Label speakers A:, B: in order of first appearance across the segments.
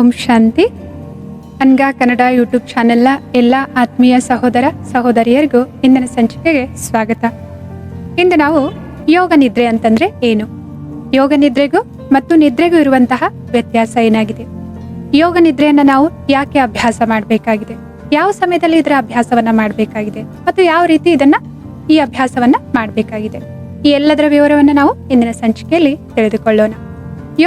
A: ಓಂ ಶಾಂತಿ. ಅನ್ಗ Kannada YouTube ಚಾನೆಲ್ನ ಎಲ್ಲ ಆತ್ಮೀಯ ಸಹೋದರ ಸಹೋದರಿಯರಿಗೂ ಇಂದಿನ ಸಂಚಿಕೆಗೆ ಸ್ವಾಗತ. ಇಂದು ನಾವು ಯೋಗ ನಿದ್ರೆ ಅಂತಂದ್ರೆ ಏನು? ಯೋಗ ನಿದ್ರೆಗೂ ಮತ್ತು ನಿದ್ರೆಗೂ ಇರುವಂತಹ ವ್ಯತ್ಯಾಸ ಏನಾಗಿದೆ? ಯೋಗ ನಿದ್ರೆಯನ್ನು ನಾವು ಯಾಕೆ ಅಭ್ಯಾಸ ಮಾಡಬೇಕಾಗಿದೆ? ಯಾವ ಸಮಯದಲ್ಲಿ ಇದರ ಅಭ್ಯಾಸವನ್ನ ಮಾಡಬೇಕಾಗಿದೆ? ಮತ್ತು ಯಾವ ರೀತಿ ಇದನ್ನ ಈ ಅಭ್ಯಾಸವನ್ನ ಮಾಡಬೇಕಾಗಿದೆ? ಈ ಎಲ್ಲದರ ವಿವರವನ್ನು ನಾವು ಇಂದಿನ ಸಂಚಿಕೆಯಲ್ಲಿ ತಿಳಿದುಕೊಳ್ಳೋಣ.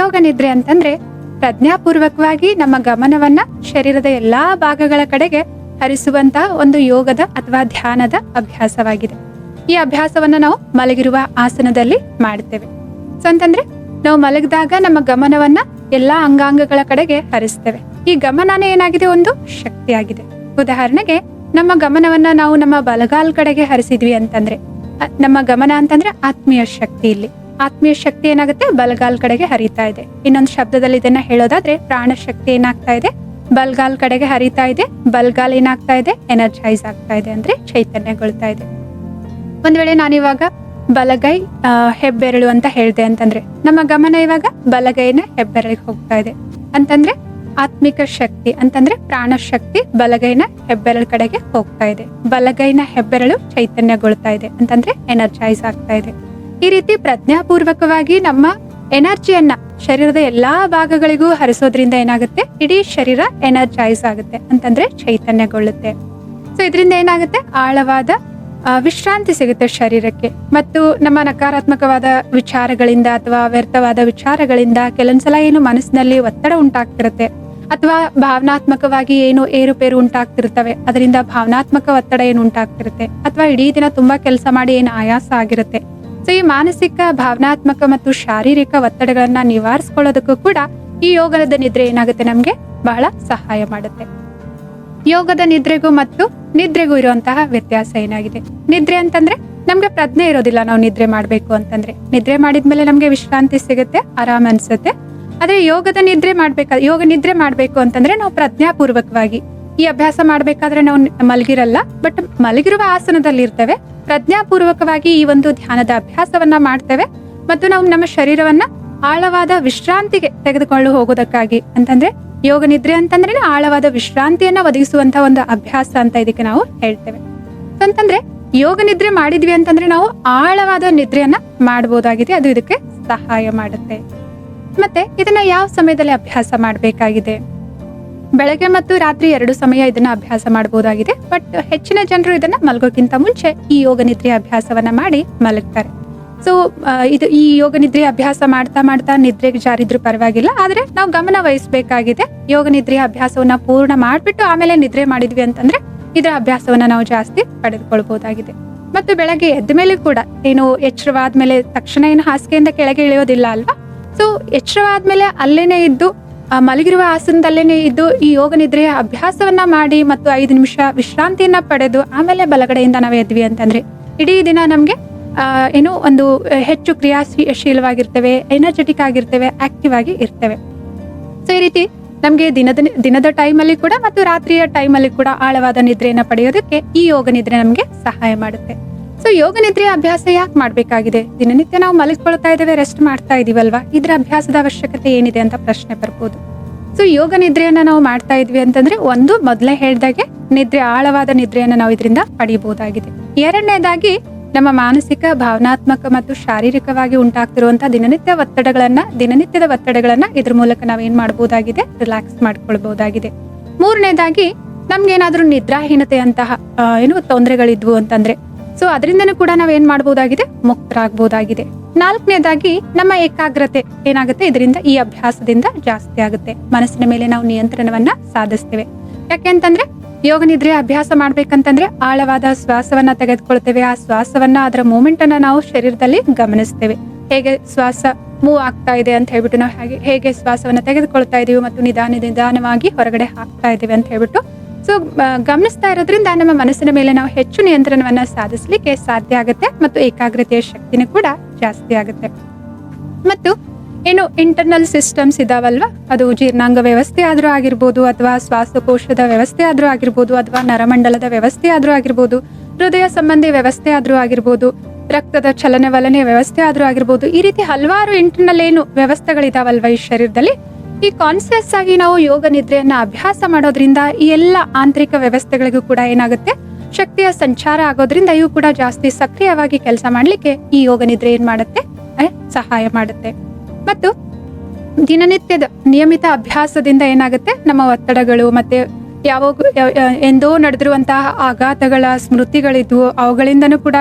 A: ಯೋಗ ನಿದ್ರೆ ಅಂತಂದ್ರೆ ಪ್ರಜ್ಞಾಪೂರ್ವಕವಾಗಿ ನಮ್ಮ ಗಮನವನ್ನ ಶರೀರದ ಎಲ್ಲಾ ಭಾಗಗಳ ಕಡೆಗೆ ಹರಿಸುವಂತಹ ಒಂದು ಯೋಗದ ಅಥವಾ ಧ್ಯಾನದ ಅಭ್ಯಾಸವಾಗಿದೆ. ಈ ಅಭ್ಯಾಸವನ್ನ ನಾವು ಮಲಗಿರುವ ಆಸನದಲ್ಲಿ ಮಾಡುತ್ತೇವೆ ಸೊ ಅಂತಂದ್ರೆ ನಾವು ಮಲಗಿದಾಗ ನಮ್ಮ ಗಮನವನ್ನ ಎಲ್ಲಾ ಅಂಗಾಂಗಗಳ ಕಡೆಗೆ ಹರಿಸ್ತೇವೆ. ಈ ಗಮನನೇ ಏನಾಗಿದೆ? ಒಂದು ಶಕ್ತಿಯಾಗಿದೆ. ಉದಾಹರಣೆಗೆ ನಮ್ಮ ಗಮನವನ್ನ ನಾವು ನಮ್ಮ ಬಲಗಾಲ್ ಕಡೆಗೆ ಹರಿಸಿದ್ವಿ ಅಂತಂದ್ರೆ ನಮ್ಮ ಗಮನ ಅಂತಂದ್ರೆ ಆತ್ಮೀಯ ಶಕ್ತಿ ಇಲ್ಲಿ. ಆತ್ಮೀಯ ಶಕ್ತಿ ಏನಾಗುತ್ತೆ? ಬಲಗಾಲ್ ಕಡೆಗೆ ಹರಿತಾ ಇದೆ. ಇನ್ನೊಂದು ಶಬ್ದದಲ್ಲಿ ಇದನ್ನ ಹೇಳೋದಾದ್ರೆ ಪ್ರಾಣ ಶಕ್ತಿ ಏನಾಗ್ತಾ ಇದೆ? ಬಲ್ಗಾಲ್ ಕಡೆಗೆ ಹರಿತಾ ಇದೆ. ಬಲ್ಗಾಲ್ ಏನಾಗ್ತಾ ಇದೆ? ಎನರ್ಜೈಸ್ ಆಗ್ತಾ ಇದೆ ಅಂದ್ರೆ ಚೈತನ್ಯಗೊಳ್ತಾ ಇದೆ. ಒಂದ್ ವೇಳೆ ನಾನಿವಾಗ ಬಲಗೈ ಹೆಬ್ಬೆರಳು ಅಂತ ಹೇಳಿದೆ ಅಂತಂದ್ರೆ, ನಮ್ಮ ಗಮನ ಇವಾಗ ಬಲಗೈನ ಹೆಬ್ಬೆರಳಿಗೆ ಹೋಗ್ತಾ ಇದೆ. ಅಂತಂದ್ರೆ ಆತ್ಮಿಕ ಶಕ್ತಿ, ಅಂತಂದ್ರೆ ಪ್ರಾಣ ಶಕ್ತಿ ಬಲಗೈನ ಹೆಬ್ಬೆರಳು ಕಡೆಗೆ ಹೋಗ್ತಾ ಇದೆ. ಬಲಗೈನ ಹೆಬ್ಬೆರಳು ಚೈತನ್ಯಗೊಳ್ತಾ ಇದೆ. ಅಂತಂದ್ರೆ ಎನರ್ಜೈಸ್ ಆಗ್ತಾ ಇದೆ. ಈ ರೀತಿ ಪ್ರಜ್ಞಾಪೂರ್ವಕವಾಗಿ ನಮ್ಮ ಎನರ್ಜಿಯನ್ನ ಶರೀರದ ಎಲ್ಲಾ ಭಾಗಗಳಿಗೂ ಹರಿಸೋದ್ರಿಂದ ಏನಾಗುತ್ತೆ? ಇಡೀ ಶರೀರ ಎನರ್ಜೈಸ್ ಆಗುತ್ತೆ ಅಂತಂದ್ರೆ ಚೈತನ್ಯಗೊಳ್ಳುತ್ತೆ. ಸೊ ಇದರಿಂದ ಏನಾಗುತ್ತೆ? ಆಳವಾದ ವಿಶ್ರಾಂತಿ ಸಿಗುತ್ತೆ ಶರೀರಕ್ಕೆ. ಮತ್ತು ನಮ್ಮ ನಕಾರಾತ್ಮಕವಾದ ವಿಚಾರಗಳಿಂದ ಅಥವಾ ವ್ಯರ್ಥವಾದ ವಿಚಾರಗಳಿಂದ ಕೆಲವೊಂದ್ಸಲ ಏನು ಮನಸ್ಸಿನಲ್ಲಿ ಒತ್ತಡ ಉಂಟಾಗ್ತಿರುತ್ತೆ. ಅಥವಾ ಭಾವನಾತ್ಮಕವಾಗಿ ಏನು ಏರುಪೇರು ಉಂಟಾಗ್ತಿರ್ತವೆ ಅದರಿಂದ ಭಾವನಾತ್ಮಕ ಒತ್ತಡ ಏನು ಉಂಟಾಗ್ತಿರುತ್ತೆ. ಅಥವಾ ಇಡೀ ದಿನ ತುಂಬಾ ಕೆಲಸ ಮಾಡಿ ಏನು ಆಯಾಸ ಆಗಿರುತ್ತೆ. ಸೊ ಈ ಮಾನಸಿಕ, ಭಾವನಾತ್ಮಕ ಮತ್ತು ಶಾರೀರಿಕ ಒತ್ತಡಗಳನ್ನ ನಿವಾರಿಸ್ಕೊಳ್ಳೋದಕ್ಕೂ ಕೂಡ ಈ ಯೋಗದ ನಿದ್ರೆ ಏನಾಗುತ್ತೆ ನಮ್ಗೆ? ಬಹಳ ಸಹಾಯ ಮಾಡುತ್ತೆ. ಯೋಗದ ನಿದ್ರೆಗೂ ಮತ್ತು ನಿದ್ರೆಗೂ ಇರುವಂತಹ ವ್ಯತ್ಯಾಸ ಏನಾಗಿದೆ? ನಿದ್ರೆ ಅಂತಂದ್ರೆ ನಮ್ಗೆ ಪ್ರಜ್ಞೆ ಇರೋದಿಲ್ಲ ನಾವು ನಿದ್ರೆ ಮಾಡ್ಬೇಕು ಅಂತಂದ್ರೆ. ನಿದ್ರೆ ಮಾಡಿದ್ಮೇಲೆ ನಮ್ಗೆ ವಿಶ್ರಾಂತಿ ಸಿಗುತ್ತೆ, ಆರಾಮ್ ಅನ್ಸುತ್ತೆ. ಆದ್ರೆ ಯೋಗದ ನಿದ್ರೆ ಮಾಡ್ಬೇಕಾದ ಯೋಗ ನಿದ್ರೆ ಮಾಡ್ಬೇಕು ಅಂತಂದ್ರೆ ನಾವು ಪ್ರಜ್ಞಾಪೂರ್ವಕವಾಗಿ ಈ ಅಭ್ಯಾಸ ಮಾಡ್ಬೇಕಾದ್ರೆ ನಾವು ಮಲಗಿರಲ್ಲ, ಬಟ್ ಮಲಗಿರುವ ಆಸನದಲ್ಲಿ ಇರ್ತೇವೆ ಪ್ರಜ್ಞಾಪೂರ್ವಕವಾಗಿ ಈ ಒಂದು ಧ್ಯಾನದ ಅಭ್ಯಾಸವನ್ನ ಮಾಡ್ತೇವೆ ಮತ್ತು ನಾವು ನಮ್ಮ ಶರೀರವನ್ನ ಆಳವಾದ ವಿಶ್ರಾಂತಿಗೆ ತೆಗೆದುಕೊಂಡು ಹೋಗೋದಕ್ಕಾಗಿ ಅಂತಂದ್ರೆ ಯೋಗ ನಿದ್ರೆ ಅಂತಂದ್ರೆ ಆಳವಾದ ವಿಶ್ರಾಂತಿಯನ್ನ ಒದಗಿಸುವಂತ ಒಂದು ಅಭ್ಯಾಸ ಅಂತ ಇದಕ್ಕೆ ನಾವು ಹೇಳ್ತೇವೆ. ಅಂತಂದ್ರೆ ಯೋಗ ನಿದ್ರೆ ಮಾಡಿದ್ವಿ ಅಂತಂದ್ರೆ ನಾವು ಆಳವಾದ ನಿದ್ರೆಯನ್ನ ಮಾಡಬಹುದಾಗಿದೆ ಅದು ಇದಕ್ಕೆ ಸಹಾಯ ಮಾಡುತ್ತೆ. ಮತ್ತೆ ಇದನ್ನ ಯಾವ ಸಮಯದಲ್ಲಿ ಅಭ್ಯಾಸ ಮಾಡಬೇಕಾಗಿದೆ? ಬೆಳಗ್ಗೆ ಮತ್ತು ರಾತ್ರಿ ಎರಡು ಸಮಯ ಇದನ್ನ ಅಭ್ಯಾಸ ಮಾಡಬಹುದಾಗಿದೆ. ಬಟ್ ಹೆಚ್ಚಿನ ಜನರು ಇದನ್ನ ಮಲಗೋಕ್ಕಿಂತ ಮುಂಚೆ ಈ ಯೋಗ ನಿದ್ರೆ ಅಭ್ಯಾಸವನ್ನ ಮಾಡಿ ಮಲಗ್ತಾರೆ. ಸೊ ಇದು ಈ ಯೋಗ ನಿದ್ರೆ ಅಭ್ಯಾಸ ಮಾಡ್ತಾ ಮಾಡ್ತಾ ನಿದ್ರೆಗೆ ಜಾರಿದ್ರು ಪರವಾಗಿಲ್ಲ. ಆದ್ರೆ ನಾವು ಗಮನ ವಹಿಸಬೇಕಾಗಿದೆ. ಯೋಗ ನಿದ್ರೆಯ ಅಭ್ಯಾಸವನ್ನ ಪೂರ್ಣ ಮಾಡಿಬಿಟ್ಟು ಆಮೇಲೆ ನಿದ್ರೆ ಮಾಡಿದ್ವಿ ಅಂತಂದ್ರೆ ಇದರ ಅಭ್ಯಾಸವನ್ನ ನಾವು ಜಾಸ್ತಿ ಪಡೆದುಕೊಳ್ಬಹುದಾಗಿದೆ. ಮತ್ತು ಬೆಳಗ್ಗೆ ಎದ್ದ ಮೇಲೆ ಕೂಡ ಏನು ಎಚ್ಚರವಾದ್ಮೇಲೆ ತಕ್ಷಣ ಏನು ಹಾಸಿಗೆಯಿಂದ ಕೆಳಗೆ ಇಳಿಯೋದಿಲ್ಲ ಅಲ್ವಾ? ಸೊ ಎಚ್ಚರವಾದ್ಮೇಲೆ ಅಲ್ಲೇನೆ ಇದ್ದು ಮಲಗಿರುವ ಆಸನದಲ್ಲೇನೆ ಇದ್ದು ಈ ಯೋಗ ನಿದ್ರೆಯ ಅಭ್ಯಾಸವನ್ನ ಮಾಡಿ ಮತ್ತು ಐದು ನಿಮಿಷ ವಿಶ್ರಾಂತಿಯನ್ನ ಪಡೆದು ಆಮೇಲೆ ಬಲಗಡೆಯಿಂದ ನಾವು ಎದ್ವಿ ಅಂತಂದ್ರೆ ಇಡೀ ದಿನ ನಮ್ಗೆ ಏನು ಒಂದು ಹೆಚ್ಚು ಕ್ರಿಯಾಶೀಲವಾಗಿರ್ತೇವೆ ಎನರ್ಜೆಟಿಕ್ ಆಗಿರ್ತೇವೆ ಆಕ್ಟಿವ್ ಆಗಿ ಇರ್ತೇವೆ. ಸೊ, ಈ ರೀತಿ ನಮಗೆ ದಿನದ ದಿನದ ಟೈಮಲ್ಲಿ ಕೂಡ ಮತ್ತು ರಾತ್ರಿಯ ಟೈಮಲ್ಲಿ ಕೂಡ ಆಳವಾದ ನಿದ್ರೆಯನ್ನ ಪಡೆಯೋದಕ್ಕೆ ಈ ಯೋಗ ನಿದ್ರೆ ನಮಗೆ ಸಹಾಯ ಮಾಡುತ್ತೆ. ಸೊ ಯೋಗ ನಿದ್ರೆಯ ಅಭ್ಯಾಸ ಯಾಕೆ ಮಾಡಬೇಕಾಗಿದೆ? ದಿನನಿತ್ಯ ನಾವು ಮಲಗಿಕೊಳ್ತಾ ಇದ್ದೇವೆ ರೆಸ್ಟ್ ಮಾಡ್ತಾ ಇದೀವಲ್ವಾ? ಇದ್ರ ಅಭ್ಯಾಸದ ಅವಶ್ಯಕತೆ ಏನಿದೆ ಅಂತ ಪ್ರಶ್ನೆ ಬರ್ಬೋದು. ಸೊ ಯೋಗ ನಿದ್ರೆಯನ್ನ ನಾವು ಮಾಡ್ತಾ ಇದ್ವಿ ಅಂತಂದ್ರೆ ಒಂದು, ಮೊದಲೇ ಹೇಳ್ದಾಗೆ ನಿದ್ರೆ, ಆಳವಾದ ನಿದ್ರೆಯನ್ನ ನಾವು ಇದರಿಂದ ಪಡಿಬಹುದಾಗಿದೆ ಎರಡನೇದಾಗಿ ನಮ್ಮ ಮಾನಸಿಕ, ಭಾವನಾತ್ಮಕ ಮತ್ತು ಶಾರೀರಿಕವಾಗಿ ಉಂಟಾಗ್ತಿರುವಂತಹ ದಿನನಿತ್ಯ ಒತ್ತಡಗಳನ್ನ, ದಿನನಿತ್ಯದ ಒತ್ತಡಗಳನ್ನ ಇದ್ರ ಮೂಲಕ ನಾವೇನ್ ಮಾಡಬಹುದಾಗಿದೆ ರಿಲ್ಯಾಕ್ಸ್ ಮಾಡ್ಕೊಳ್ಬಹುದಾಗಿದೆ ಮೂರನೇದಾಗಿ ನಮ್ಗೇನಾದ್ರೂ ನಿದ್ರಾಹೀನತೆ ಅಂತಹ ಏನು ತೊಂದರೆಗಳಿದ್ವು ಅಂತಂದ್ರೆ ಸೊ ಅದರಿಂದನೂ ಕೂಡ ನಾವೇನ್ ಮಾಡಬಹುದಾಗಿದೆ ಮುಕ್ತರಾಗಬಹುದಾಗಿದೆ ನಾಲ್ಕನೇದಾಗಿ ನಮ್ಮ ಏಕಾಗ್ರತೆ ಏನಾಗುತ್ತೆ? ಇದರಿಂದ ಈ ಅಭ್ಯಾಸದಿಂದ ಜಾಸ್ತಿ ಆಗುತ್ತೆ. ಮನಸ್ಸಿನ ಮೇಲೆ ನಾವು ನಿಯಂತ್ರಣವನ್ನ ಸಾಧಿಸ್ತೇವೆ. ಯಾಕೆ ಅಂತಂದ್ರೆ, ಯೋಗ ನಿದ್ರೆ ಅಭ್ಯಾಸ ಮಾಡ್ಬೇಕಂತಂದ್ರೆ ಆಳವಾದ ಶ್ವಾಸವನ್ನ ತೆಗೆದುಕೊಳ್ತೇವೆ. ಆ ಶ್ವಾಸವನ್ನ ಅದರ ಮೂಮೆಂಟ್ ಅನ್ನ ನಾವು ಶರೀರದಲ್ಲಿ ಗಮನಿಸ್ತೇವೆ. ಹೇಗೆ ಶ್ವಾಸ ಮೂವ್ ಆಗ್ತಾ ಇದೆ ಅಂತ ಹೇಳ್ಬಿಟ್ಟು ನಾವು ಹೇಗೆ ಹೇಗೆ ಶ್ವಾಸವನ್ನ ತೆಗೆದುಕೊಳ್ತಾ ಇದೀವಿ ಮತ್ತು ನಿಧಾನ ನಿಧಾನವಾಗಿ ಹೊರಗಡೆ ಹಾಕ್ತಾ ಇದೀವಿ ಅಂತ ಹೇಳ್ಬಿಟ್ಟು ಸೊ ಗಮನಿಸ್ತಾ ಇರೋದ್ರಿಂದ ನಮ್ಮ ಮನಸ್ಸಿನ ಮೇಲೆ ನಾವು ಹೆಚ್ಚು ನಿಯಂತ್ರಣವನ್ನು ಸಾಧಿಸಲಿಕ್ಕೆ ಸಾಧ್ಯ ಆಗುತ್ತೆ ಮತ್ತು ಏಕಾಗ್ರತೆಯ ಶಕ್ತಿನೂ ಕೂಡ ಜಾಸ್ತಿ ಆಗುತ್ತೆ. ಮತ್ತು ಏನು ಇಂಟರ್ನಲ್ ಸಿಸ್ಟಮ್ಸ್ ಇದಾವಲ್ವಾ? ಅದು ಜೀರ್ಣಾಂಗ ವ್ಯವಸ್ಥೆ ಆದರೂ ಆಗಿರ್ಬೋದು ಅಥವಾ ಶ್ವಾಸಕೋಶದ ವ್ಯವಸ್ಥೆ ಆದರೂ ಆಗಿರ್ಬೋದು ಅಥವಾ ನರಮಂಡಲದ ವ್ಯವಸ್ಥೆ ಆದರೂ ಆಗಿರ್ಬೋದು, ಹೃದಯ ಸಂಬಂಧಿ ವ್ಯವಸ್ಥೆ ಆದರೂ ಆಗಿರ್ಬೋದು, ರಕ್ತದ ಚಲನವಲನೆ ವ್ಯವಸ್ಥೆ ಆದರೂ ಆಗಿರ್ಬೋದು, ಈ ರೀತಿ ಹಲವಾರು ಇಂಟರ್ನಲ್ ಏನು ವ್ಯವಸ್ಥೆಗಳಿದಾವಲ್ವಾ ಈ ಶರೀರದಲ್ಲಿ? ಈ ಕಾನ್ಸಿಯಸ್ ಆಗಿ ನಾವು ಯೋಗ ನಿದ್ರೆಯನ್ನ ಅಭ್ಯಾಸ ಮಾಡೋದ್ರಿಂದ ಈ ಎಲ್ಲ ಆಂತರಿಕ ವ್ಯವಸ್ಥೆಗಳಿಗೂ ಕೂಡ ಏನಾಗುತ್ತೆ? ಶಕ್ತಿಯ ಸಂಚಾರ ಆಗೋದ್ರಿಂದ ಇವು ಕೂಡ ಜಾಸ್ತಿ ಸಕ್ರಿಯವಾಗಿ ಕೆಲಸ ಮಾಡಲಿಕ್ಕೆ ಈ ಯೋಗ ನಿದ್ರೆ ಏನ್ ಮಾಡುತ್ತೆ? ಸಹಾಯ ಮಾಡುತ್ತೆ. ಮತ್ತು ದಿನನಿತ್ಯದ ನಿಯಮಿತ ಅಭ್ಯಾಸದಿಂದ ಏನಾಗುತ್ತೆ? ನಮ್ಮ ಒತ್ತಡಗಳು ಮತ್ತೆ ಯಾವ- ಎಂದೋ ನಡೆದಿರುವಂತಹ ಆಘಾತಗಳ ಸ್ಮೃತಿಗಳಿದ್ವು. ಅವುಗಳಿಂದನೂ ಕೂಡ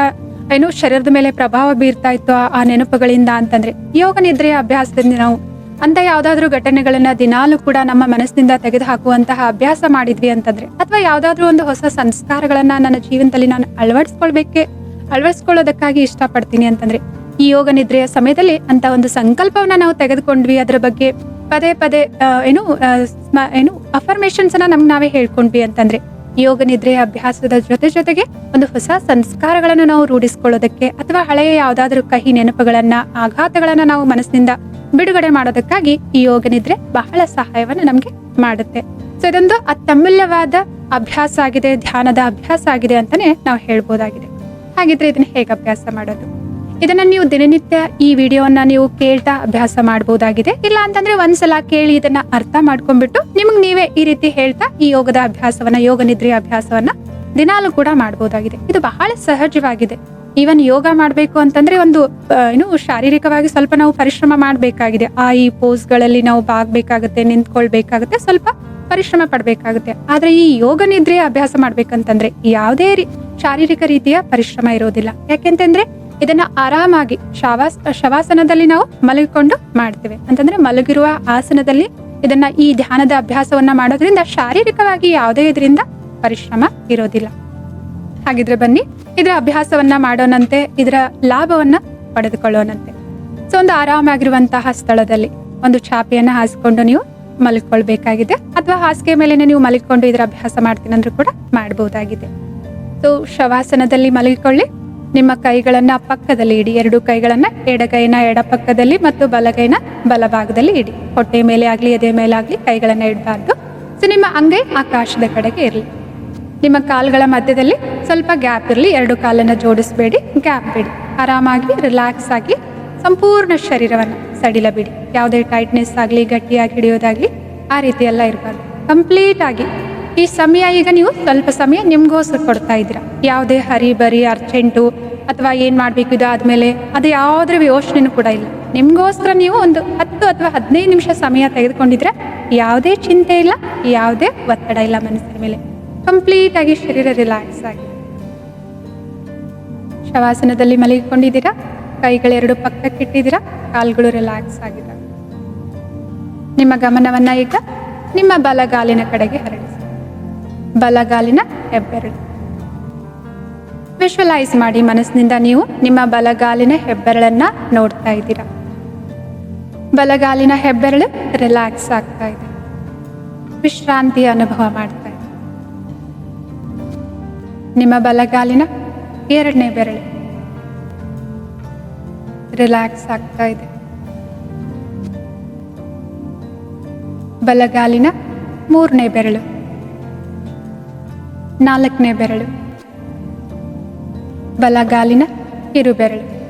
A: ಏನು ಶರೀರದ ಮೇಲೆ ಪ್ರಭಾವ ಬೀರ್ತಾ ಇತ್ತು ಆ ನೆನಪುಗಳಿಂದ ಅಂತಂದ್ರೆ. ಯೋಗ ನಿದ್ರೆಯ ಅಭ್ಯಾಸದಿಂದ ನಾವು ಅಂತ ಯಾವ್ದಾದ್ರು ಘಟನೆಗಳನ್ನ ದಿನಾಲೂ ಕೂಡ ನಮ್ಮ ಮನಸ್ಸಿನಿಂದ ತೆಗೆದು ಹಾಕುವಂತಹ ಅಭ್ಯಾಸ ಮಾಡಿದ್ವಿ ಅಂತಂದ್ರೆ, ಅಥವಾ ಯಾವ್ದಾದ್ರು ಒಂದು ಹೊಸ ಸಂಸ್ಕಾರಗಳನ್ನ ನನ್ನ ಜೀವನದಲ್ಲಿ ನಾನು ಅಳವಡಿಸ್ಕೊಳ್ಬೇಕೆ, ಅಳವಡಿಸ್ಕೊಳ್ಳೋದಕ್ಕಾಗಿ ಇಷ್ಟಪಡ್ತೀನಿ ಅಂತಂದ್ರೆ, ಈ ಯೋಗ ನಿದ್ರೆಯ ಸಮಯದಲ್ಲಿ ಅಂತ ಒಂದು ಸಂಕಲ್ಪವನ್ನ ನಾವು ತೆಗೆದುಕೊಂಡ್ವಿ ಅದರ ಬಗ್ಗೆ ಪದೇ ಪದೇ ಏನು ಏನು ಅಫರ್ಮೇಶನ್ಸ್ ಅನ್ನ ನಮ್ಗೆ ನಾವೇ ಹೇಳ್ಕೊಂಡ್ವಿ ಅಂತಂದ್ರೆ, ಯೋಗ ನಿದ್ರೆಯ ಅಭ್ಯಾಸದ ಜೊತೆ ಜೊತೆಗೆ ಒಂದು ಹೊಸ ಸಂಸ್ಕಾರಗಳನ್ನು ನಾವು ರೂಢಿಸ್ಕೊಳ್ಳೋದಕ್ಕೆ ಅಥವಾ ಹಳೆಯ ಯಾವ್ದಾದ್ರು ಕಹಿ ನೆನಪುಗಳನ್ನ, ಆಘಾತಗಳನ್ನ ನಾವು ಮನಸ್ಸಿನಿಂದ ಬಿಡುಗಡೆ ಮಾಡೋದಕ್ಕಾಗಿ ಈ ಯೋಗ ನಿದ್ರೆ ಬಹಳ ಸಹಾಯವನ್ನ ನಮಗೆ ಮಾಡುತ್ತೆ. ಸೊ ಇದೊಂದು ಅತ್ಯಮೂಲ್ಯವಾದ ಅಭ್ಯಾಸ ಆಗಿದೆ, ಧ್ಯಾನದ ಅಭ್ಯಾಸ ಆಗಿದೆ ಅಂತಾನೆ ನಾವು ಹೇಳ್ಬೋದಾಗಿದೆ. ಹಾಗಿದ್ರೆ ಇದನ್ನ ಹೇಗೆ ಅಭ್ಯಾಸ ಮಾಡೋದು? ಇದನ್ನ ನೀವು ದಿನನಿತ್ಯ ಈ ವಿಡಿಯೋವನ್ನ ನೀವು ಕೇಳ್ತಾ ಅಭ್ಯಾಸ ಮಾಡಬಹುದಾಗಿದೆ ಇಲ್ಲ ಅಂತಂದ್ರೆ ಒಂದ್ಸಲ ಕೇಳಿ ಇದನ್ನ ಅರ್ಥ ಮಾಡ್ಕೊಂಡ್ಬಿಟ್ಟು ನಿಮ್ಗೆ ನೀವೇ ಈ ರೀತಿ ಹೇಳ್ತಾ ಈ ಯೋಗದ ಅಭ್ಯಾಸವನ್ನ, ಯೋಗ ನಿದ್ರೆಯ ಅಭ್ಯಾಸವನ್ನ ದಿನಾಲು ಕೂಡ ಮಾಡಬಹುದಾಗಿದೆ ಇದು ಬಹಳ ಸಹಜವಾಗಿದೆ. ಈವನ್ ಯೋಗ ಮಾಡಬೇಕು ಅಂತಂದ್ರೆ ಒಂದು ಏನು ಶಾರೀರಿಕವಾಗಿ ಸ್ವಲ್ಪ ನಾವು ಪರಿಶ್ರಮ ಮಾಡಬೇಕಾಗಿದೆ. ಆ, ಈ ಪೋಸ್ಗಳಲ್ಲಿ ನಾವು ಬಾಗ್ಬೇಕಾಗುತ್ತೆ, ನಿಂತ್ಕೊಳ್ಬೇಕಾಗುತ್ತೆ, ಸ್ವಲ್ಪ ಪರಿಶ್ರಮ ಪಡ್ಬೇಕಾಗುತ್ತೆ. ಆದ್ರೆ ಈ ಯೋಗ ನಿದ್ರೆ ಅಭ್ಯಾಸ ಮಾಡ್ಬೇಕಂತಂದ್ರೆ ಯಾವುದೇ ಶಾರೀರಿಕ ರೀತಿಯ ಪರಿಶ್ರಮ ಇರೋದಿಲ್ಲ. ಯಾಕೆಂತಂದ್ರೆ ಇದನ್ನ ಆರಾಮಾಗಿ ಶವಾಸ, ಶವಾಸನದಲ್ಲಿ ನಾವು ಮಲಗಿಕೊಂಡು ಮಾಡ್ತೇವೆ. ಅಂತಂದ್ರೆ ಮಲಗಿರುವ ಆಸನದಲ್ಲಿ ಇದನ್ನ ಈ ಧ್ಯಾನದ ಅಭ್ಯಾಸವನ್ನ ಮಾಡೋದ್ರಿಂದ ಶಾರೀರಿಕವಾಗಿ ಯಾವುದೇ ಇದರಿಂದ ಪರಿಶ್ರಮ ಇರೋದಿಲ್ಲ. ಹಾಗಿದ್ರೆ ಬನ್ನಿ. ಇದರ ಅಭ್ಯಾಸವನ್ನ ಮಾಡೋಣಂತೆ ಇದರ ಲಾಭವನ್ನ ಪಡೆದುಕೊಳ್ಳೋಣಂತೆ ಸೊ, ಒಂದು ಆರಾಮಾಗಿರುವಂತಹ ಸ್ಥಳದಲ್ಲಿ ಒಂದು ಚಾಪೆಯನ್ನ ಹಾಸಿಕೊಂಡು ನೀವು ಮಲ್ಕೊಳ್ಬೇಕಾಗಿದೆ. ಅಥವಾ ಹಾಸಿಗೆ ಮೇಲೆ ನೀವು ಮಲಗಿಕೊಂಡು ಇದರ ಅಭ್ಯಾಸ ಮಾಡ್ತೀನಿ ಅಂದ್ರೂ ಕೂಡ ಮಾಡಬಹುದಾಗಿದೆ ಸೊ, ಶವಾಸನದಲ್ಲಿ ಮಲಗಿಕೊಳ್ಳಿ ನಿಮ್ಮ ಕೈಗಳನ್ನ ಪಕ್ಕದಲ್ಲಿ ಇಡಿ. ಎರಡು ಕೈಗಳನ್ನ ಎಡಗೈನ ಎಡ ಪಕ್ಕದಲ್ಲಿ ಮತ್ತು ಬಲಗೈನ ಬಲಭಾಗದಲ್ಲಿ ಇಡಿ. ಹೊಟ್ಟೆ ಮೇಲೆ ಆಗ್ಲಿ ಎದೆ ಮೇಲೆ ಆಗ್ಲಿ ಕೈಗಳನ್ನ ಇಡಬಾರ್ದು. ಸೊ, ನಿಮ್ಮ ಅಂಗೈ ಆಕಾಶದ ಕಡೆಗೆ ಇರಲಿ. ನಿಮ್ಮ ಕಾಲುಗಳ ಮಧ್ಯದಲ್ಲಿ ಸ್ವಲ್ಪ ಗ್ಯಾಪ್ ಇರಲಿ, ಎರಡು ಕಾಲನ್ನು ಜೋಡಿಸಬೇಡಿ, ಗ್ಯಾಪ್ ಬಿಡಿ. ಆರಾಮಾಗಿ ರಿಲ್ಯಾಕ್ಸ್ ಆಗಿ, ಸಂಪೂರ್ಣ ಶರೀರವನ್ನು ಸಡಿಲ ಬಿಡಿ ಯಾವುದೇ ಟೈಟ್ನೆಸ್ ಆಗಲಿ, ಗಟ್ಟಿಯಾಗಿ ಹಿಡಿಯೋದಾಗಲಿ, ಆ ರೀತಿ ಎಲ್ಲ ಇರಬಾರ್ದು. ಕಂಪ್ಲೀಟ್ ಆಗಿ, ಈ ಸಮಯ ಈಗ ನೀವು ಸ್ವಲ್ಪ ಸಮಯ ನಿಮಗೋಸ್ಕರ ಕೊಡ್ತಾ ಇದ್ದೀರಾ. ಯಾವುದೇ ಹರಿ, ಬರಿ ಅರ್ಜೆಂಟು ಅಥವಾ ಏನು ಮಾಡಬೇಕು ಇದು ಆದಮೇಲೆ ಅದು ಯಾವುದ್ರ ಯೋಚನೆನೂ ಕೂಡ ಇಲ್ಲ. ನಿಮಗೋಸ್ಕರ ನೀವು ಒಂದು ಹತ್ತು ಅಥವಾ ಹದಿನೈದು ನಿಮಿಷ ಸಮಯ ತೆಗೆದುಕೊಂಡಿದ್ರೆ ಯಾವುದೇ ಚಿಂತೆ ಇಲ್ಲ, ಯಾವುದೇ ಒತ್ತಡ ಇಲ್ಲ ಮನಸ್ಸಿನ ಮೇಲೆ. ಕಂಪ್ಲೀಟ್ ಆಗಿ ಶರೀರ ರಿಲ್ಯಾಕ್ಸ್ ಆಗಿ. ಶವಾಸನದಲ್ಲಿ ಮಲಗಿಕೊಂಡಿದ್ದೀರಾ? ಕೈಗಳೆರಡು ಪಕ್ಕಕ್ಕಿಟ್ಟಿದ್ದೀರಾ? ಕಾಲುಗಳು ರಿಲ್ಯಾಕ್ಸ್ ಆಗಿದೆ ನಿಮ್ಮ ಗಮನವನ್ನ ಈಗ ನಿಮ್ಮ ಬಲಗಾಲಿನ ಕಡೆಗೆ ಹರಡಿಸಿ ಬಲಗಾಲಿನ ಹೆಬ್ಬೆರಳು. ವಿಶ್ವಲೈಸ್ ಮಾಡಿ ಮನಸ್ಸಿನಿಂದ ನೀವು ನಿಮ್ಮ ಬಲಗಾಲಿನ ಹೆಬ್ಬೆರಳನ್ನ ನೋಡ್ತಾ ಇದ್ದೀರಾ. ಬಲಗಾಲಿನ ಹೆಬ್ಬೆರಳು ರಿಲ್ಯಾಕ್ಸ್ ಆಗ್ತಾ ಇದೆ. ವಿಶ್ರಾಂತಿ ಅನುಭವ ಮಾಡ್ತಾ ನಿಮ್ಮ ಬಲಗಾಲಿನ ಎರಡನೇ ಬೆರಳು. ರಿಲ್ಯಾಕ್ಸ್ ಆಗ್ತಾ ಇದೆ. ಬಲಗಾಲಿನ ಮೂರನೇ ಬೆರಳು. ನಾಲ್ಕನೇ ಬೆರಳು. ಬಲಗಾಲಿನ ಕಿರುಬೆರಳು.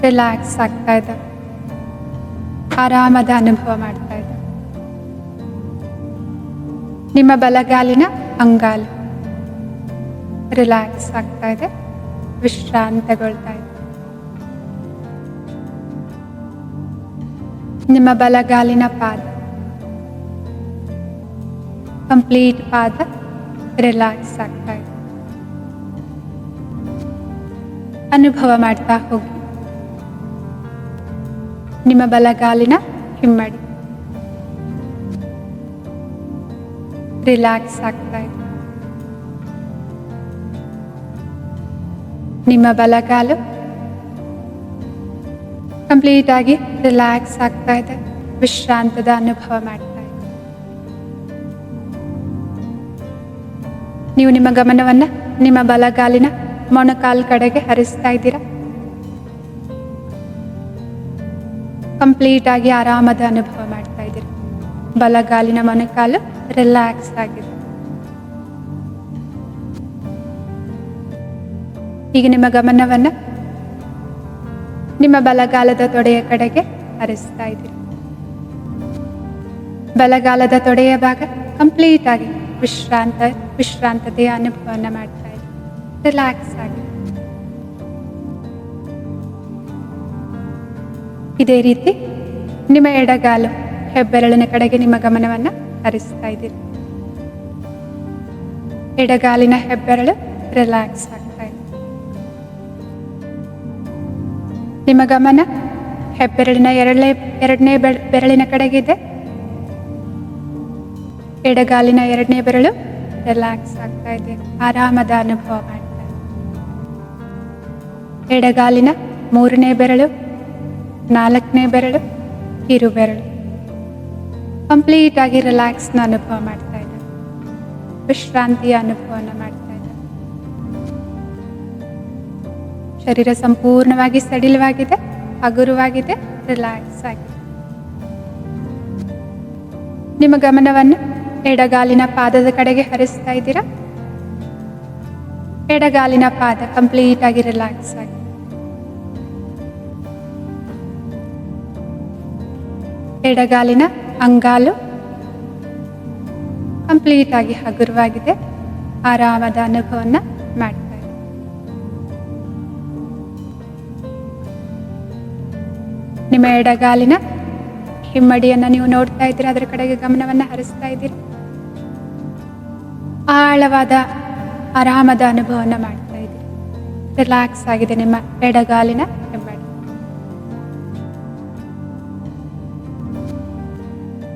A: ರಿಲ್ಯಾಕ್ಸ್ ಆಗ್ತಾ ಇದೆ. ಆರಾಮದ ಅನುಭವ ಮಾಡ್ತಾ ಇದೆ. ನಿಮ್ಮ ಬಲಗಾಲಿನ ಅಂಗಾಲು. ರಿಲ್ಯಾಕ್ಸ್ ಆಗ್ತಾ ಇದೆ. ವಿಶ್ರಾಂತಗೊಳ್ತಾ ಇದೆ. ನಿಮ್ಮ ಬಲಗಾಲಿನ ಪಾದ. ಕಂಪ್ಲೀಟ್ ಪಾದ ರಿಲ್ಯಾಕ್ಸ್ ಆಗ್ತಾ ಇದೆ. ಅನುಭವ ಮಾಡ್ತಾ ಹೋಗಿ. ನಿಮ್ಮ ಬಲಗಾಲಿನ ಹಿಮ್ಮಡಿ. ರಿಲ್ಯಾಕ್ಸ್ ಆಗ್ತಾ ಇದೆ. ನಿಮ್ಮ ಬಲಗಾಲು ಕಂಪ್ಲೀಟ್ ಆಗಿ ರಿಲ್ಯಾಕ್ಸ್ ಆಗ್ತಾ ಇದೆ. ವಿಶ್ರಾಂತದ ಅನುಭವ ಮಾಡ್ತಾ ಇದೆ. ನೀವು ನಿಮ್ಮ ಗಮನವನ್ನ ನಿಮ್ಮ ಬಲಗಾಲಿನ ಮೊಣಕಾಲ್ ಕಡೆಗೆ ಹರಿಸ್ತಾ ಇದ್ದೀರಾ? ಕಂಪ್ಲೀಟ್ ಆಗಿ ಆರಾಮದ ಅನುಭವ ಮಾಡ್ತಾ ಇದ್ದೀರಾ? ಬಲಗಾಲಿನ ಮೊಣಕಾಲು ರಿಲ್ಯಾಕ್ಸ್ ಆಗಿದೆ ಈಗ ನಿಮ್ಮ ಗಮನವನ್ನ ನಿಮ್ಮ ಬಲಗಾಲದ ತೊಡೆಯ ಕಡೆಗೆ ಹರಿಸ್ತಾ ಇದ್ದೀರಿ. ಬಲಗಾಲದ ತೊಡೆಯ ಭಾಗ ಕಂಪ್ಲೀಟ್ ಆಗಿ ವಿಶ್ರಾಂತ, ವಿಶ್ರಾಂತತೆಯ ಅನುಭವವನ್ನು ಮಾಡ್ತಾ ಇದೆ ರಿಲ್ಯಾಕ್ಸ್ ಆಗಿ. ಇದೇ ರೀತಿ ನಿಮ್ಮ ಎಡಗಾಲು, ಹೆಬ್ಬೆರಳಿನ ಕಡೆಗೆ ನಿಮ್ಮ ಗಮನವನ್ನು ಹರಿಸ್ತಾ ಇದ್ದೀರಿ. ಎಡಗಾಲಿನ ಹೆಬ್ಬೆರಳು ರಿಲ್ಯಾಕ್ಸ್ ಆಗ್ತಾ ನಿಮ್ಮ ಗಮನ ಹೆಬ್ಬೆರಳಿನ ಎರಡನೇ ಎರಡನೇ ಬೆರಳಿನ ಕಡೆಗಿದೆ. ಎಡಗಾಲಿನ ಎರಡನೇ ಬೆರಳು ರಿಲ್ಯಾಕ್ಸ್ ಆಗ್ತಾ ಇದೆ. ಆರಾಮದ ಅನುಭವ ಮಾಡ್ತಾ ಎಡಗಾಲಿನ ಮೂರನೇ ಬೆರಳು, ನಾಲ್ಕನೇ ಬೆರಳು ಕಿರು ಬೆರಳು ಕಂಪ್ಲೀಟ್ ಆಗಿ ರಿಲ್ಯಾಕ್ಸ್ನ ಅನುಭವ ಮಾಡ್ತಾ ಇದೆ. ವಿಶ್ರಾಂತಿಯ ಅನುಭವನ ಮಾಡ್ತಾ ಶರೀರ ಸಂಪೂರ್ಣವಾಗಿ ಸಡಿಲವಾಗಿದೆ, ಹಗುರವಾಗಿದೆ ರಿಲ್ಯಾಕ್ಸ್ ಆಗಿದೆ. ನಿಮ್ಮ ಗಮನವನ್ನು ಎಡಗಾಲಿನ ಪಾದದ ಕಡೆಗೆ ಹರಿಸ್ತಾ ಇದ್ದೀರಾ? ಎಡಗಾಲಿನ ಪಾದ ಕಂಪ್ಲೀಟ್ ಆಗಿ ರಿಲ್ಯಾಕ್ಸ್ ಆಗಿ. ಎಡಗಾಲಿನ ಅಂಗಾಲು ಕಂಪ್ಲೀಟ್ ಆಗಿ ಹಗುರವಾಗಿದೆ. ಆರಾಮದ ಅನುಭವನ ಮಾಡ್ತಾ ನಿಮ್ಮ ಎಡಗಾಲಿನ ಹಿಮ್ಮಡಿಯನ್ನ ನೀವು ನೋಡ್ತಾ ಇದ್ದೀರಾ, ಅದರ ಕಡೆಗೆ ಗಮನವನ್ನ ಹರಿಸ್ತಾ ಇದ್ದೀರಾ. ಆಳವಾದ ಆರಾಮದ ಅನುಭವನ ಮಾಡ್ತಾ ಇದ್ದೀರಿ. ರಿಲ್ಯಾಕ್ಸ್ ಆಗಿದೆ ನಿಮ್ಮ ಎಡಗಾಲಿನ ಹಿಮ್ಮಡಿ.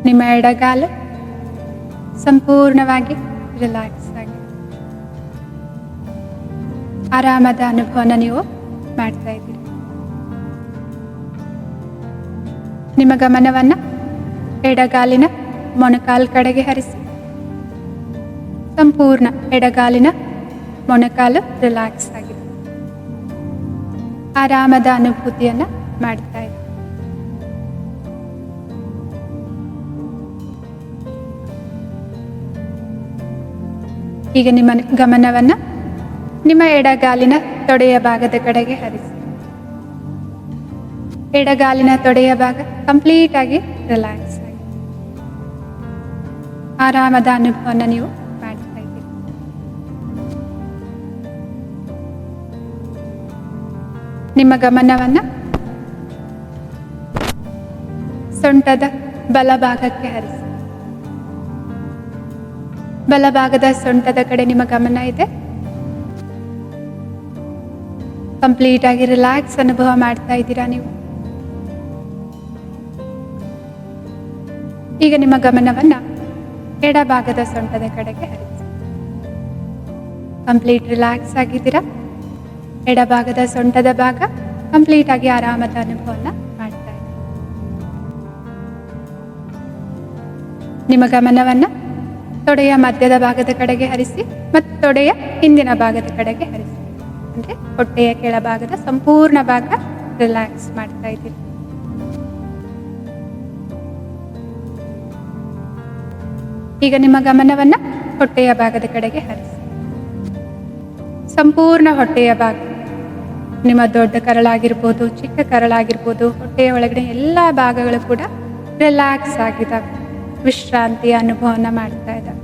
A: ನಿಮ್ಮ ಎಡಗಾಲು ಸಂಪೂರ್ಣವಾಗಿ ರಿಲ್ಯಾಕ್ಸ್ ಆಗಿದೆ. ಆರಾಮದ ಅನುಭವನ ನೀವು ಮಾಡ್ತಾ ಇದ್ದೀರಿ. ನಿಮ್ಮ ಗಮನವನ್ನ ಎಡಗಾಲಿನ ಮೊಣಕಾಲ್ ಕಡೆಗೆ ಹರಿಸಿ. ಸಂಪೂರ್ಣ ಎಡಗಾಲಿನ ಮೊಣಕಾಲು ರಿಲ್ಯಾಕ್ಸ್ ಆಗಿದೆ ಆರಾಮದ ಅನುಭೂತಿಯನ್ನ ಮಾಡ್ತಾ ಇದೆ ಈಗ ನಿಮ್ಮ ಗಮನವನ್ನ ನಿಮ್ಮ ಎಡಗಾಲಿನ ತೊಡೆಯ ಭಾಗದ ಕಡೆಗೆ ಹರಿಸಿ. ಎಡಗಾಲಿನ ತೊಡೆಯ ಭಾಗ ಕಂಪ್ಲೀಟ್ ಆಗಿ ರಿಲ್ಯಾಕ್ಸ್ ಆಗಿ. ಆರಾಮದ ಅನುಭವನ ನೀವು ಮಾಡ್ತಾ ಇದ್ದೀರಿ. ನಿಮ್ಮ ಗಮನವನ್ನ ಸೊಂಟದ ಬಲಭಾಗಕ್ಕೆ ಹರಿಸಿ. ಬಲಭಾಗದ ಸೊಂಟದ ಕಡೆ ನಿಮ್ಮ ಗಮನ ಇದೆ. ಕಂಪ್ಲೀಟ್ ಆಗಿ ರಿಲ್ಯಾಕ್ಸ್ ಅನುಭವ ಮಾಡ್ತಾ ಇದ್ದೀರಾ ನೀವು? ಈಗ ನಿಮ್ಮ ಗಮನವನ್ನ ಎಡಭಾಗದ ಸೊಂಟದ ಕಡೆಗೆ ಹರಿಸಿ. ಕಂಪ್ಲೀಟ್ ರಿಲ್ಯಾಕ್ಸ್ ಆಗಿದ್ದೀರಾ? ಎಡಭಾಗದ ಸೊಂಟದ ಭಾಗ ಕಂಪ್ಲೀಟ್ ಆಗಿ ಆರಾಮದ ಅನುಭವನ ಮಾಡ್ತಾ ಇದೆ ನಿಮ್ಮ ಗಮನವನ್ನ ತೊಡೆಯ ಮಧ್ಯದ ಭಾಗದ ಕಡೆಗೆ ಹರಿಸಿ ಮತ್ತು ತೊಡೆಯ ಹಿಂದಿನ ಭಾಗದ ಕಡೆಗೆ ಹರಿಸಿ. ಅಂದ್ರೆ ಹೊಟ್ಟೆಯ ಕೆಳಭಾಗದ ಸಂಪೂರ್ಣ ಭಾಗ ರಿಲ್ಯಾಕ್ಸ್ ಮಾಡ್ತಾ ಇದ್ದೀರಿ? ಈಗ ನಿಮ್ಮ ಗಮನವನ್ನ ಹೊಟ್ಟೆಯ ಭಾಗದ ಕಡೆಗೆ ಹರಿಸಿ. ಸಂಪೂರ್ಣ ಹೊಟ್ಟೆಯ ಭಾಗ. ನಿಮ್ಮ ದೊಡ್ಡ ಕರಳಾಗಿರ್ಬೋದು, ಚಿಕ್ಕ ಕರಳಾಗಿರ್ಬೋದು, ಹೊಟ್ಟೆಯ ಒಳಗಡೆ ಎಲ್ಲ ಭಾಗಗಳು ಕೂಡ ರಿಲ್ಯಾಕ್ಸ್ ಆಗಿದ್ದಾವೆ ವಿಶ್ರಾಂತಿಯ ಅನುಭವನ ಮಾಡ್ತಾ ಇದ್ದಾವೆ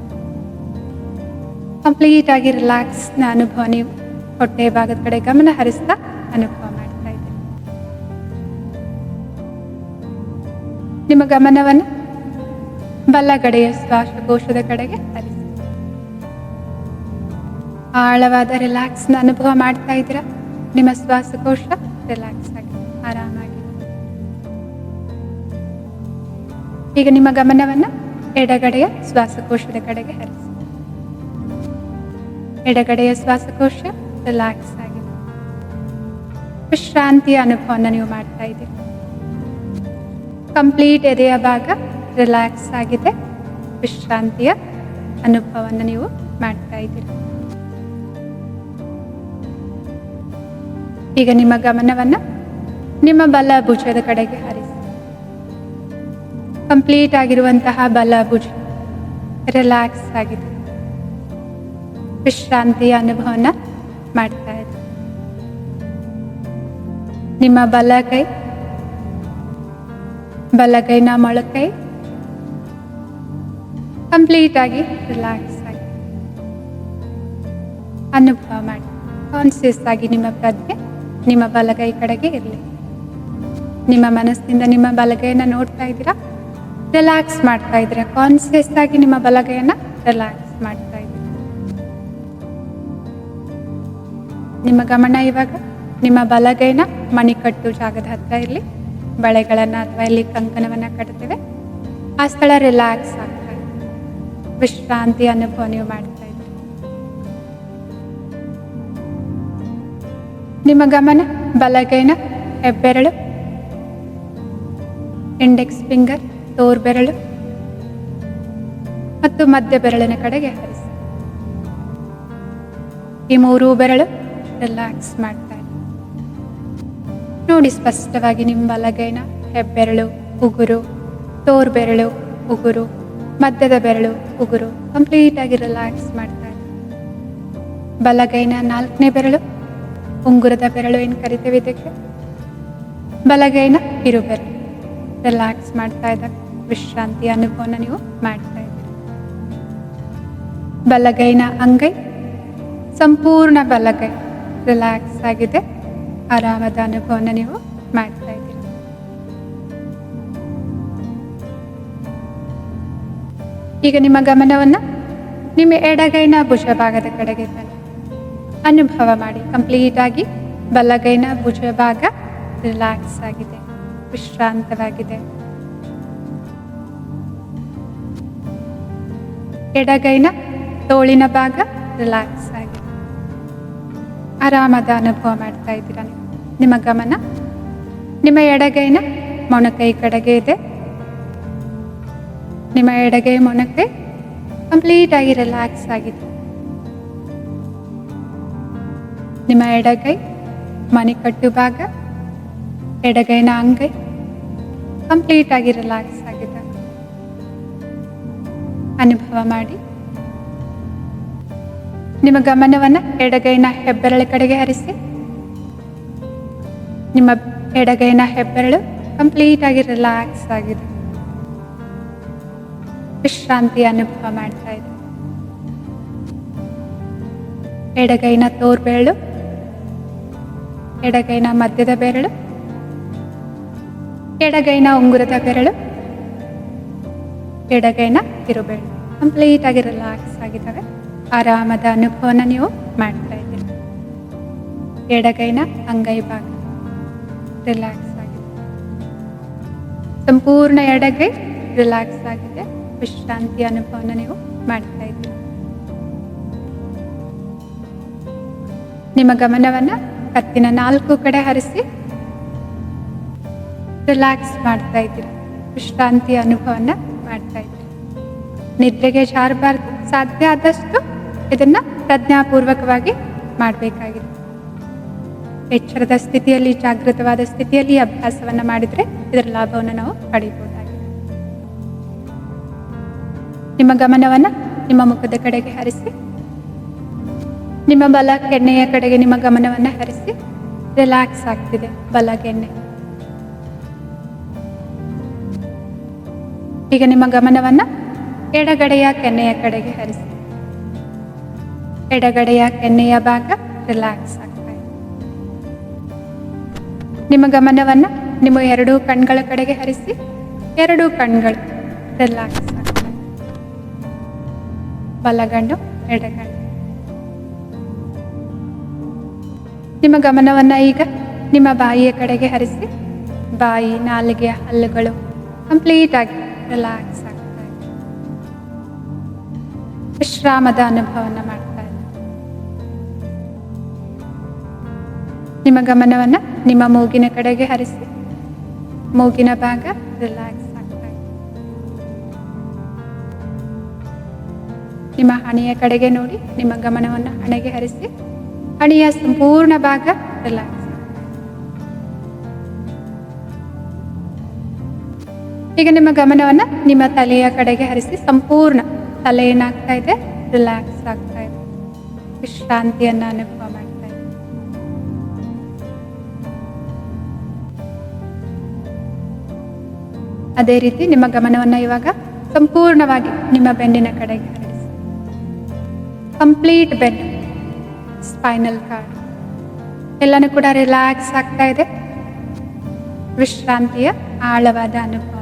A: ಕಂಪ್ಲೀಟ್ ಆಗಿ ರಿಲ್ಯಾಕ್ಸ್ನ ಅನುಭವ ನೀವು ಹೊಟ್ಟೆಯ ಭಾಗದ ಕಡೆ ಗಮನ ಹರಿಸ್ತಾ ಅನುಭವ ಮಾಡ್ತಾ ಇದ್ದೀರಿ. ನಿಮ್ಮ ಗಮನವನ್ನು ಬಲಗಡೆಯ ಶ್ವಾಸಕೋಶದ ಕಡೆಗೆ ಹರಿಸಿ ಆಳವಾದ ರಿಲ್ಯಾಕ್ಸ್ನ ಅನುಭವ ಮಾಡ್ತಾ ಇದ್ದೀರಾ? ನಿಮ್ಮ ಶ್ವಾಸಕೋಶ ರಿಲ್ಯಾಕ್ಸ್ ಆಗಿ ಆರಾಮಾಗಿ ಈಗ ನಿಮ್ಮ ಗಮನವನ್ನು ಎಡಗಡೆಯ ಶ್ವಾಸಕೋಶದ ಕಡೆಗೆ ಹರಿಸಿ. ಎಡಗಡೆಯ ಶ್ವಾಸಕೋಶ ರಿಲ್ಯಾಕ್ಸ್ ಆಗಿದೆ. ವಿಶ್ರಾಂತಿಯ ಅನುಭವನ ನೀವು ಮಾಡ್ತಾ ಇದ್ದೀರಿ? ಕಂಪ್ಲೀಟ್ ಎದೆಯ ಭಾಗ ರಿಲ್ಯಾಕ್ಸ್ ಆಗಿದೆ. ವಿಶ್ರಾಂತಿಯ ಅನುಭವವನ್ನು ನೀವು ಮಾಡ್ತಾ ಇದ್ದೀರಿ? ಈಗ ನಿಮ್ಮ ಗಮನವನ್ನು ನಿಮ್ಮ ಬಲ ಭುಜದ ಕಡೆಗೆ ಹರಿಸಿ. ಕಂಪ್ಲೀಟ್ ಆಗಿರುವಂತಹ ಬಲ ಭುಜ ರಿಲ್ಯಾಕ್ಸ್ ಆಗಿದೆ. ವಿಶ್ರಾಂತಿಯ ಅನುಭವನ ಮಾಡ್ತಾ ಇದೆ ನಿಮ್ಮ ಬಲಗೈ ಬಲಗೈನ ಮೊಳಕೈ ಕಂಪ್ಲೀಟ್ ಆಗಿ ರಿಲ್ಯಾಕ್ಸ್ ಆಗಿ ಅನುಭವ ಮಾಡಿ. ಕಾನ್ಸಿಯಸ್ ಆಗಿ ನಿಮ್ಮ ಪ್ರಜ್ಞೆ ನಿಮ್ಮ ಬಲಗೈ ಕಡೆಗೆ ಇರಲಿ. ನಿಮ್ಮ ಮನಸ್ಸಿನಿಂದ ನಿಮ್ಮ ಬಲಗೈಯನ್ನು ನೋಡ್ತಾ ಇದ್ದೀರಾ? ರಿಲ್ಯಾಕ್ಸ್ ಮಾಡ್ತಾ ಇದ್ದೀರಾ? ಕಾನ್ಸಿಯಸ್ ಆಗಿ ನಿಮ್ಮ ಬಲಗೈಯನ್ನು ರಿಲ್ಯಾಕ್ಸ್ ಮಾಡ್ತಾ ಇದ್ದೀರಾ? ನಿಮ್ಮ ಗಮನ ಇವಾಗ ನಿಮ್ಮ ಬಲಗೈನ ಮಣಿಕಟ್ಟು ಜಾಗದ ಹತ್ರ ಇರಲಿ. ಬಳೆಗಳನ್ನು ಅಥವಾ ಇಲ್ಲಿ ಕಂಕಣವನ್ನು ಕಟ್ತೇವೆ. ಆ ಸ್ಥಳ ರಿಲ್ಯಾಕ್ಸ್ ಇದೆ ವಿಶ್ರಾಂತಿ ಅನುಭವ ನೀವು ಮಾಡ್ತಾ ಇದ್ದೀರಿ ನಿಮ್ಮ ಗಮನ, ಬಲಗೈನ, ಹೆಬ್ಬೆರಳು ಇಂಡೆಕ್ಸ್ ಫಿಂಗರ್ ತೋರ್ ಬೆರಳು ಮತ್ತು ಮಧ್ಯ ಬೆರಳಿನ ಕಡೆಗೆ ಹರಿಸಿ. ಈ ಮೂರು ಬೆರಳು ರಿಲ್ಯಾಕ್ಸ್ ಮಾಡ್ತಾ ಇದೆ ನೋಡಿ ಸ್ಪಷ್ಟವಾಗಿ ನಿಮ್ಮ ಬಲಗೈನ, ಹೆಬ್ಬೆರಳು, ಉಗುರು ತೋರ್ ಬೆರಳು ಉಗುರು. ಮಧ್ಯದ ಬೆರಳು ಉಗುರು ಕಂಪ್ಲೀಟ್ ಆಗಿ ರಿಲ್ಯಾಕ್ಸ್ ಮಾಡ್ತಾ ಇದೆ ಬಲಗೈನ ನಾಲ್ಕನೇ ಬೆರಳು, ಉಂಗುರದ ಬೆರಳು ಏನು ಕರಿತೇವೆ ಇದಕ್ಕೆ? ಬಲಗೈನ ಇರು ಬೆರಳು. ರಿಲ್ಯಾಕ್ಸ್ ಮಾಡ್ತಾ ಇದ್ದಾಗ ವಿಶ್ರಾಂತಿ ಅನುಭವನ ನೀವು ಮಾಡ್ತಾ ಇದ್ದೀರಿ. ಬಲಗೈನ ಅಂಗೈ, ಸಂಪೂರ್ಣ ಬಲಗೈ ರಿಲ್ಯಾಕ್ಸ್ ಆಗಿದೆ. ಆರಾಮದ ಅನುಭವನ ನೀವು ಮಾಡ್ತಾ ಈಗ ನಿಮ್ಮ ಗಮನವನ್ನು ನಿಮ್ಮ ಎಡಗೈನ ಭುಜ ಭಾಗದ ಕಡೆಗೆ ತನ್ನಿ ಅನುಭವ ಮಾಡಿ ಕಂಪ್ಲೀಟ್ ಆಗಿ ಬಲಗೈನ ಭುಜ ಭಾಗ ರಿಲ್ಯಾಕ್ಸ್ ಆಗಿದೆ, ವಿಶ್ರಾಂತವಾಗಿದೆ. ಎಡಗೈನ ತೋಳಿನ ಭಾಗ ರಿಲ್ಯಾಕ್ಸ್ ಆಗಿದೆ. ಆರಾಮದ ಅನುಭವ ಮಾಡ್ತಾ ಇದ್ದೀರಾ ನಿಮ್ಮ ಗಮನ ನಿಮ್ಮ ಎಡಗೈನ ಮೊಣಕೈ ಕಡೆಗೆ ಇದೆ. ನಿಮ್ಮ ಎಡಗೈ ಮೊಣಕ್ಕೆ ಕಂಪ್ಲೀಟ್ ಆಗಿ ರಿಲ್ಯಾಕ್ಸ್ ಆಗಿದೆ ನಿಮ್ಮ ಎಡಗೈ ಮಣಿಕಟ್ಟು ಭಾಗ, ಎಡಗೈನ ಅಂಗೈ ಕಂಪ್ಲೀಟ್ ಆಗಿ ರಿಲ್ಯಾಕ್ಸ್ ಆಗಿದೆ ಅನುಭವ ಮಾಡಿ. ನಿಮ್ಮ ಗಮನವನ್ನ ಎಡಗೈನ ಹೆಬ್ಬೆರಳ ಕಡೆಗೆ ಹರಿಸಿ. ನಿಮ್ಮ ಎಡಗೈನ ಹೆಬ್ಬೆರಳು ಕಂಪ್ಲೀಟ್ ಆಗಿ ರಿಲ್ಯಾಕ್ಸ್ ಆಗಿದೆ ವಿಶ್ರಾಂತಿ ಅನುಭವ ಮಾಡ್ತಾ ಇದ್ದೀವಿ ಎಡಗೈನ ತೋರ್ಬೇಳು ಎಡಗೈನ ಮಧ್ಯದ ಬೆರಳು, ಎಡಗೈನ ಉಂಗುರದ ಬೆರಳು, ಎಡಗೈನ ತಿರುಬೇಳು ಕಂಪ್ಲೀಟ್ ಆಗಿ ರಿಲ್ಯಾಕ್ಸ್ ಆಗಿದ್ದಾವೆ. ಆರಾಮದ ಅನುಭವನ ನೀವು ಮಾಡ್ತಾ ಇದ್ದೀರಿ. ಎಡಗೈನ ಅಂಗೈ ಭಾಗ ರಿಲ್ಯಾಕ್ಸ್ ಆಗಿದೆ. ಸಂಪೂರ್ಣ ಎಡಗೈ ರಿಲ್ಯಾಕ್ಸ್ ಆಗಿದೆ. ವಿಶ್ರಾಂತಿ ಅನುಭವನ ನೀವು ಮಾಡ್ತಾ ಇದ್ದೀರಿ. ನಿಮ್ಮ ಗಮನವನ್ನ ಕತ್ತಿನ ನಾಲ್ಕು ಕಡೆ ಹರಿಸಿ ರಿಲ್ಯಾಕ್ಸ್ ಮಾಡ್ತಾ ಇದ್ದೀರಿ. ವಿಶ್ರಾಂತಿ ಅನುಭವನ ಮಾಡ್ತಾ ಇದ್ದೀರಿ. ನಿದ್ರೆಗೆ ಜಾರಬಾರ್ದು. ಸಾಧ್ಯ ಆದಷ್ಟು ಇದನ್ನ ಪ್ರಜ್ಞಾಪೂರ್ವಕವಾಗಿ ಮಾಡಬೇಕಾಗಿದೆ. ಎಚ್ಚರದ ಸ್ಥಿತಿಯಲ್ಲಿ, ಜಾಗೃತವಾದ ಸ್ಥಿತಿಯಲ್ಲಿ ಅಭ್ಯಾಸವನ್ನ ಮಾಡಿದ್ರೆ ಇದರ ಲಾಭವನ್ನು ನಾವು ಪಡಿಬಹುದಾಗಿದೆ ನಿಮ್ಮ ಗಮನವನ್ನ ನಿಮ್ಮ ಮುಖದ ಕಡೆಗೆ ಹರಿಸಿ, ನಿಮ್ಮ ಬಲ ಕೆನ್ನೆಯ ಕಡೆಗೆ ನಿಮ್ಮ ಗಮನವನ್ನ ಹರಿಸಿ ರಿಲ್ಯಾಕ್ಸ್ ಆಗ್ತಿದೆ ಬಲ ಕೆನ್ನೆ. ಈಗ ನಿಮ್ಮ ಗಮನವನ್ನ ಎಡಗಡೆಯ ಕೆನ್ನೆಯ ಕಡೆಗೆ ಹರಿಸಿ, ಎಡಗಡೆಯ ಕೆನ್ನೆಯ ಭಾಗ ರಿಲ್ಯಾಕ್ಸ್ ಆಗ್ತಾ ಇದೆ. ನಿಮ್ಮ ಗಮನವನ್ನ ನಿಮ್ಮ ಎರಡೂ ಕಣ್ಗಳ ಕಡೆಗೆ ಹರಿಸಿ, ಎರಡೂ ಕಣ್ಗಳು ರಿಲ್ಯಾಕ್ಸ್ ಬಲಗಣ್ಣು ಎಡಗಂಡು ನಿಮ್ಮ ಗಮನವನ್ನ ಈಗ ನಿಮ್ಮ ಬಾಯಿಯ ಕಡೆಗೆ ಹರಿಸಿ, ಬಾಯಿ ನಾಲಿಗೆಯ ಹಲ್ಲುಗಳು ಕಂಪ್ಲೀಟ್ ಆಗಿ ರಿಲ್ಯಾಕ್ಸ್ ಆಗ್ತಾ ಇದೆ. ವಿಶ್ರಾಮದ ಅನುಭವನ ಮಾಡ್ತಾ ಇದೆ. ನಿಮ್ಮ ಗಮನವನ್ನ ನಿಮ್ಮ ಮೂಗಿನ ಕಡೆಗೆ ಹರಿಸಿ, ಮೂಗಿನ ಭಾಗ ರಿಲ್ಯಾಕ್ಸ್ ನಿಮ್ಮ ಹಣೆಯ ಕಡೆಗೆ ನೋಡಿ, ನಿಮ್ಮ ಗಮನವನ್ನು ಹಣೆಗೆ ಹರಿಸಿ, ಹಣೆಯ ಸಂಪೂರ್ಣ ಭಾಗ ರಿಲ್ಯಾಕ್ಸ್ ಈಗ ನಿಮ್ಮ ಗಮನವನ್ನು ನಿಮ್ಮ ತಲೆಯ ಕಡೆಗೆ ಹರಿಸಿ ಸಂಪೂರ್ಣ ತಲೆ ಏನಾಗ್ತಾ ಇದೆ, ರಿಲ್ಯಾಕ್ಸ್ ಆಗ್ತಾ ಇದೆ. ವಿಶ್ರಾಂತಿಯನ್ನ ಅನುಭವ ಮಾಡ್ತಾ ಇದೆ. ಅದೇ ರೀತಿ ನಿಮ್ಮ ಗಮನವನ್ನ ಇವಾಗ ಸಂಪೂರ್ಣವಾಗಿ ನಿಮ್ಮ ಬೆನ್ನಿನ ಕಡೆಗೆ ಕಂಪ್ಲೀಟ್ ಬೆಂಡ್ ಸ್ಪೈನಲ್ ಕಾರ್ಡ್ ಎಲ್ಲನೂ ಕೂಡ ರಿಲ್ಯಾಕ್ಸ್ ಆಗ್ತಾ ಇದೆ. ವಿಶ್ರಾಂತಿಯ ಆಳವಾದ ಅನುಭವ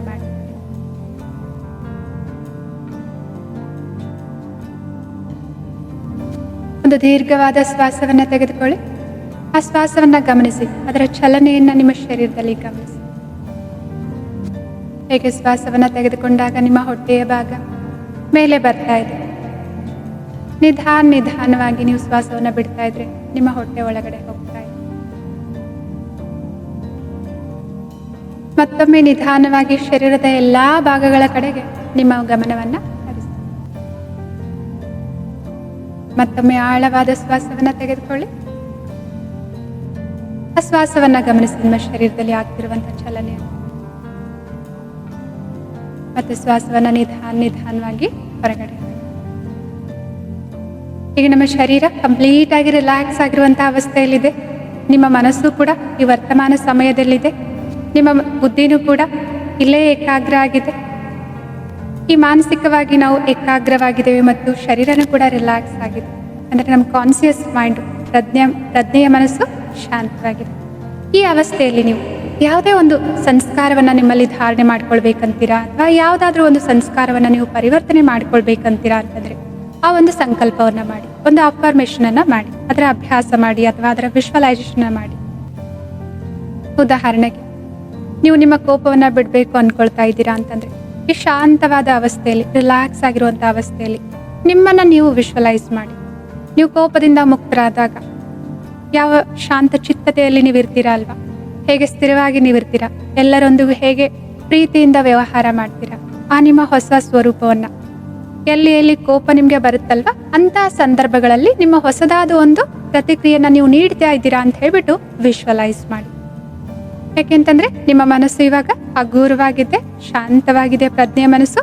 A: ಒಂದು ದೀರ್ಘವಾದ ಶ್ವಾಸವನ್ನು ತೆಗೆದುಕೊಳ್ಳಿ. ಆ ಶ್ವಾಸವನ್ನು ಗಮನಿಸಿ. ಅದರ ಚಲನೆಯನ್ನು ನಿಮ್ಮ ಶರೀರದಲ್ಲಿ ಗಮನಿಸಿ. ಹೇಗೆ ಶ್ವಾಸವನ್ನು ತೆಗೆದುಕೊಂಡಾಗ ನಿಮ್ಮ ಹೊಟ್ಟೆಯ ಭಾಗ ಮೇಲೆ ಬರ್ತಾ ಇದೆ. ನಿಧಾನ ನಿಧಾನವಾಗಿ ನೀವು ಶ್ವಾಸವನ್ನು ಬಿಡ್ತಾ ಇದ್ರೆ ನಿಮ್ಮ ಹೊಟ್ಟೆ ಒಳಗಡೆ ಹೋಗ್ತಾ ಇದೆ. ಮತ್ತೊಮ್ಮೆ ನಿಧಾನವಾಗಿ ಶರೀರದ ಎಲ್ಲಾ ಭಾಗಗಳ ಕಡೆಗೆ ನಿಮ್ಮ ಗಮನವನ್ನ ಹರಿಸಿ. ಮತ್ತೊಮ್ಮೆ ಆಳವಾದ ಶ್ವಾಸವನ್ನ ತೆಗೆದುಕೊಳ್ಳಿ. ಆ ಶ್ವಾಸವನ್ನ ಗಮನಿಸಿ ನಿಮ್ಮ ಶರೀರದಲ್ಲಿ ಆಗ್ತಿರುವಂತಹ ಚಲನೆ. ಮತ್ತೆ ಶ್ವಾಸವನ್ನ ನಿಧಾನ ನಿಧಾನವಾಗಿ ಹೊರಗಡೆ. ಈಗ ನಮ್ಮ ಶರೀರ ಕಂಪ್ಲೀಟ್ ಆಗಿ ರಿಲ್ಯಾಕ್ಸ್ ಆಗಿರುವಂತಹ ಅವಸ್ಥೆಯಲ್ಲಿದೆ. ನಿಮ್ಮ ಮನಸ್ಸು ಕೂಡ ಈ ವರ್ತಮಾನ ಸಮಯದಲ್ಲಿದೆ. ನಿಮ್ಮ ಬುದ್ಧಿನೂ ಕೂಡ ಇಲ್ಲೇ ಏಕಾಗ್ರ ಆಗಿದೆ. ಈ ಮಾನಸಿಕವಾಗಿ ನಾವು ಏಕಾಗ್ರವಾಗಿದ್ದೇವೆ ಮತ್ತು ಶರೀರನೂ ಕೂಡ ರಿಲ್ಯಾಕ್ಸ್ ಆಗಿದೆ. ಅಂದರೆ ನಮ್ಮ ಕಾನ್ಸಿಯಸ್ ಮೈಂಡ್ ಪ್ರಜ್ಞೆ, ಪ್ರಜ್ಞೆಯ ಮನಸ್ಸು ಶಾಂತವಾಗಿದೆ. ಈ ಅವಸ್ಥೆಯಲ್ಲಿ ನೀವು ಯಾವುದೇ ಒಂದು ಸಂಸ್ಕಾರವನ್ನು ನಿಮ್ಮಲ್ಲಿ ಧಾರಣೆ ಮಾಡ್ಕೊಳ್ಬೇಕಂತೀರಾ? ಅಥವಾ ಯಾವುದಾದ್ರೂ ಒಂದು ಸಂಸ್ಕಾರವನ್ನು ನೀವು ಪರಿವರ್ತನೆ ಮಾಡ್ಕೊಳ್ಬೇಕಂತೀರಾ ಅಂತಂದ್ರೆ? ಆ ಒಂದು ಸಂಕಲ್ಪವನ್ನ ಮಾಡಿ, ಒಂದು ಅಫರ್ಮೇಷನ್ ಅನ್ನ ಮಾಡಿ, ಅದರ ಅಭ್ಯಾಸ ಮಾಡಿ ಅಥವಾ ಅದರ ವಿಶ್ವಲೈಸೇಷನ್ ಮಾಡಿ. ಉದಾಹರಣೆಗೆ, ನೀವು ನಿಮ್ಮ ಕೋಪವನ್ನ ಬಿಡಬೇಕು ಅನ್ಕೊಳ್ತಾ ಇದ್ದೀರಾ ಅಂತಂದ್ರೆ, ಈ ಶಾಂತವಾದ ಅವಸ್ಥೆಯಲ್ಲಿ ರಿಲ್ಯಾಕ್ಸ್ ಆಗಿರುವಂತ ಅವಸ್ಥೆಯಲ್ಲಿ ನಿಮ್ಮನ್ನ ನೀವು ವಿಶ್ವಲೈಸ್ ಮಾಡಿ. ನೀವು ಕೋಪದಿಂದ ಮುಕ್ತರಾದಾಗ, ಯಾವ ಶಾಂತ ಚಿತ್ತತೆಯಲ್ಲಿ ನೀವು ಇರ್ತೀರಾ ಅಲ್ವಾ? ಹೇಗೆ ಸ್ಥಿರವಾಗಿ ನೀವು ಇರ್ತೀರಾ? ಎಲ್ಲರೊಂದಿಗೂ ಹೇಗೆ ಪ್ರೀತಿಯಿಂದ ವ್ಯವಹಾರ ಮಾಡ್ತೀರಾ? ಆ ನಿಮ್ಮ ಹೊಸ ಸ್ವರೂಪವನ್ನ ಎಲ್ಲಿ ಎಲ್ಲಿ ಕೋಪ ನಿಮ್ಗೆ ಬರುತ್ತಲ್ವಾ ಅಂತ ಸಂದರ್ಭಗಳಲ್ಲಿ ನಿಮ್ಮ ಹೊಸದಾದ ಒಂದು ಪ್ರತಿಕ್ರಿಯೆನ ನೀವು ನೀಡ್ತಾ ಇದ್ದೀರಾ ಅಂತ ಹೇಳ್ಬಿಟ್ಟು ವಿಶ್ವಲೈಸ್ ಮಾಡಿ. ಯಾಕೆಂತಂದ್ರೆ ನಿಮ್ಮ ಮನಸ್ಸು ಇವಾಗ ಹಗುರವಾಗಿದೆ, ಶಾಂತವಾಗಿದೆ ಪ್ರಜ್ಞೆ ಮನಸ್ಸು.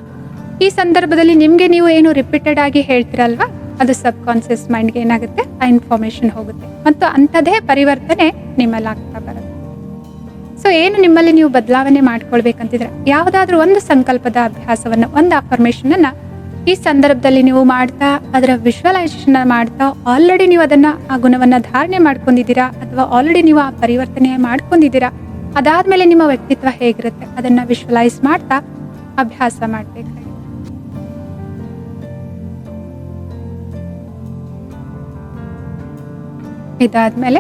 A: ಈ ಸಂದರ್ಭದಲ್ಲಿ ನಿಮ್ಗೆ ನೀವು ಏನು ರಿಪೀಟೆಡ್ ಆಗಿ ಹೇಳ್ತಿರಲ್ವಾ, ಅದು ಸಬ್ ಕಾನ್ಸಿಯಸ್ ಮೈಂಡ್ಗೆ ಏನಾಗುತ್ತೆ, ಆ ಇನ್ಫಾರ್ಮೇಶನ್ ಹೋಗುತ್ತೆ. ಮತ್ತು ಅಂಥದ್ದೇ ಪರಿವರ್ತನೆ ನಿಮ್ಮಲ್ಲಿ ಆಗ್ತಾ ಬರುತ್ತೆ. ಸೊ ಏನು ನಿಮ್ಮಲ್ಲಿ ನೀವು ಬದಲಾವಣೆ ಮಾಡ್ಕೊಳ್ಬೇಕಂತಿದ್ರೆ, ಯಾವುದಾದ್ರೂ ಒಂದು ಸಂಕಲ್ಪದ ಅಭ್ಯಾಸವನ್ನ, ಒಂದು ಅಫರ್ಮೇಶನ್ ಅನ್ನ ಈ ಸಂದರ್ಭದಲ್ಲಿ ನೀವು ಮಾಡ್ತಾ, ಅದರ ವಿಶ್ವಲೈಸೇಷನ್ ಮಾಡ್ತಾ ಆಲ್ರೆಡಿ ನೀವು ಅದನ್ನ, ಆ ಗುಣವನ್ನ ಧಾರಣೆ ಮಾಡ್ಕೊಂಡಿದ್ದೀರಾ, ಅಥವಾ ಆಲ್ರೆಡಿ ನೀವು ಆ ಪರಿವರ್ತನೆ ಮಾಡ್ಕೊಂಡಿದ್ದೀರಾ, ಅದಾದ್ಮೇಲೆ ನಿಮ್ಮ ವ್ಯಕ್ತಿತ್ವ ಹೇಗಿರುತ್ತೆ, ಅದನ್ನ ವಿಶ್ವಲೈಸ್ ಮಾಡ್ತಾ, ಅಭ್ಯಾಸ ಮಾಡಬೇಕು ಇದಾದ್ಮೇಲೆ,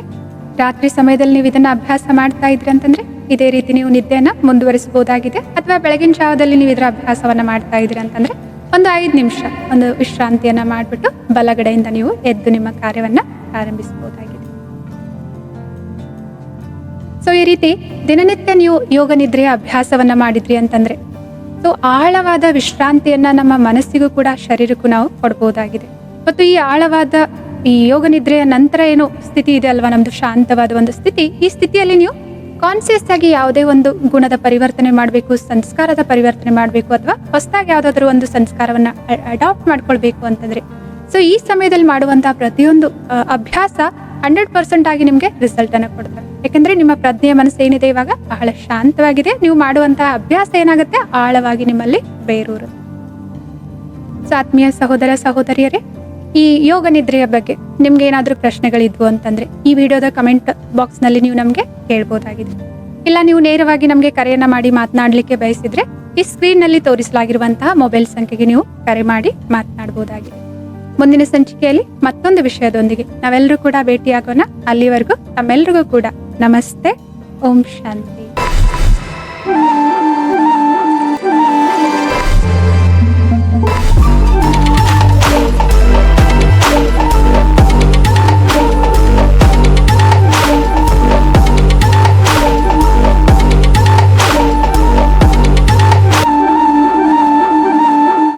A: ರಾತ್ರಿ ಸಮಯದಲ್ಲಿ ನೀವು ಇದನ್ನ ಅಭ್ಯಾಸ ಮಾಡ್ತಾ ಇದ್ರಿ ಅಂತಂದ್ರೆ, ಇದೇ ರೀತಿ ನೀವು ನಿದ್ದೆಯನ್ನ ಮುಂದುವರಿಸಬಹುದಾಗಿದೆ, ಅಥವಾ ಬೆಳಗಿನ ಜಾವದಲ್ಲಿ ನೀವು ಇದರ ಅಭ್ಯಾಸವನ್ನ ಮಾಡ್ತಾ ಇದ್ರಿ ಅಂತಂದ್ರೆ ಒಂದು ಐದು ನಿಮಿಷ ಒಂದು ವಿಶ್ರಾಂತಿಯನ್ನ ಮಾಡಿಬಿಟ್ಟು ಬಲಗಡೆಯಿಂದ ನೀವು ಎದ್ದು ನಿಮ್ಮ ಕಾರ್ಯವನ್ನ ಪ್ರಾರಂಭಿಸಬಹುದಾಗಿದೆ. ಸೊ ಈ ರೀತಿ ದಿನನಿತ್ಯ ನೀವು ಯೋಗ ನಿದ್ರೆಯ ಅಭ್ಯಾಸವನ್ನ ಮಾಡಿದ್ರಿ ಅಂತಂದ್ರೆ, ಸೊ ಆಳವಾದ ವಿಶ್ರಾಂತಿಯನ್ನ ನಮ್ಮ ಮನಸ್ಸಿಗೂ ಕೂಡ ಶರೀರಕ್ಕೂ ನಾವು ಕೊಡಬಹುದಾಗಿದೆ. ಮತ್ತು ಈ ಆಳವಾದ ಈ ಯೋಗ ನಿದ್ರೆಯ ನಂತರ ಏನು ಸ್ಥಿತಿ ಇದೆ ಅಲ್ವಾ? ನಮ್ದು ಶಾಂತವಾದ ಒಂದು ಸ್ಥಿತಿ. ಈ ಸ್ಥಿತಿಯಲ್ಲಿ ನೀವು ಕಾನ್ಸಿಯಸ್ ಆಗಿ ಯಾವುದೇ ಒಂದು ಗುಣದ ಪರಿವರ್ತನೆ ಮಾಡಬೇಕು, ಸಂಸ್ಕಾರದ ಪರಿವರ್ತನೆ ಮಾಡಬೇಕು ಅಥವಾ ಹೊಸದಾಗಿ ಯಾವುದಾದ್ರೂ ಒಂದು ಸಂಸ್ಕಾರವನ್ನು ಅಡಾಪ್ಟ್ ಮಾಡ್ಕೊಳ್ಬೇಕು ಅಂತಂದ್ರೆ. ಸೊ ಈ ಸಮಯದಲ್ಲಿ ಮಾಡುವಂತಹ ಪ್ರತಿಯೊಂದು ಅಭ್ಯಾಸ ಹಂಡ್ರೆಡ್ ಪರ್ಸೆಂಟ್ ಆಗಿ ನಿಮಗೆ ರಿಸಲ್ಟ್ ಅನ್ನು ಕೊಡ್ತಾರೆ ಯಾಕಂದ್ರೆ ನಿಮ್ಮ ಪ್ರಜ್ಞೆಯ ಮನಸ್ಸು ಏನಿದೆ ಇವಾಗ? ಬಹಳ ಶಾಂತವಾಗಿದೆ. ನೀವು ಮಾಡುವಂತಹ ಅಭ್ಯಾಸ ಏನಾಗುತ್ತೆ? ಆಳವಾಗಿ ನಿಮ್ಮಲ್ಲಿ ಬೇರೂರು ಸೊ ಆತ್ಮೀಯ ಸಹೋದರ, ಸಹೋದರಿಯರೇ ಈ ಯೋಗ ನಿದ್ರೆಯ ಬಗ್ಗೆ ನಿಮ್ಗೆ ಏನಾದರೂ ಪ್ರಶ್ನೆಗಳಿದ್ವು ಅಂತಂದ್ರೆ ಈ ವಿಡಿಯೋದ ಕಮೆಂಟ್ ಬಾಕ್ಸ್ನಲ್ಲಿ ನೀವು ನಮಗೆ ಕೇಳ್ಬೋದಾಗಿದೆ ಇಲ್ಲ, ನೀವು ನೇರವಾಗಿ ನಮಗೆ ಕರೆಯನ್ನ ಮಾಡಿ ಮಾತನಾಡಲಿಕ್ಕೆ ಬಯಸಿದ್ರೆ ಈ ಸ್ಕ್ರೀನ್ನಲ್ಲಿ ತೋರಿಸಲಾಗಿರುವಂತಹ ಮೊಬೈಲ್ ಸಂಖ್ಯೆಗೆ ನೀವು ಕರೆ ಮಾಡಿ ಮಾತನಾಡಬಹುದಾಗಿದೆ ಮುಂದಿನ ಸಂಚಿಕೆಯಲ್ಲಿ ಮತ್ತೊಂದು ವಿಷಯದೊಂದಿಗೆ ನಾವೆಲ್ಲರೂ ಕೂಡ ಭೇಟಿಯಾಗೋಣ. ಅಲ್ಲಿವರೆಗೂ ನಮ್ಮೆಲ್ರಿಗೂ ಕೂಡ ನಮಸ್ತೆ. ಓಂ ಶಾಂತಿ.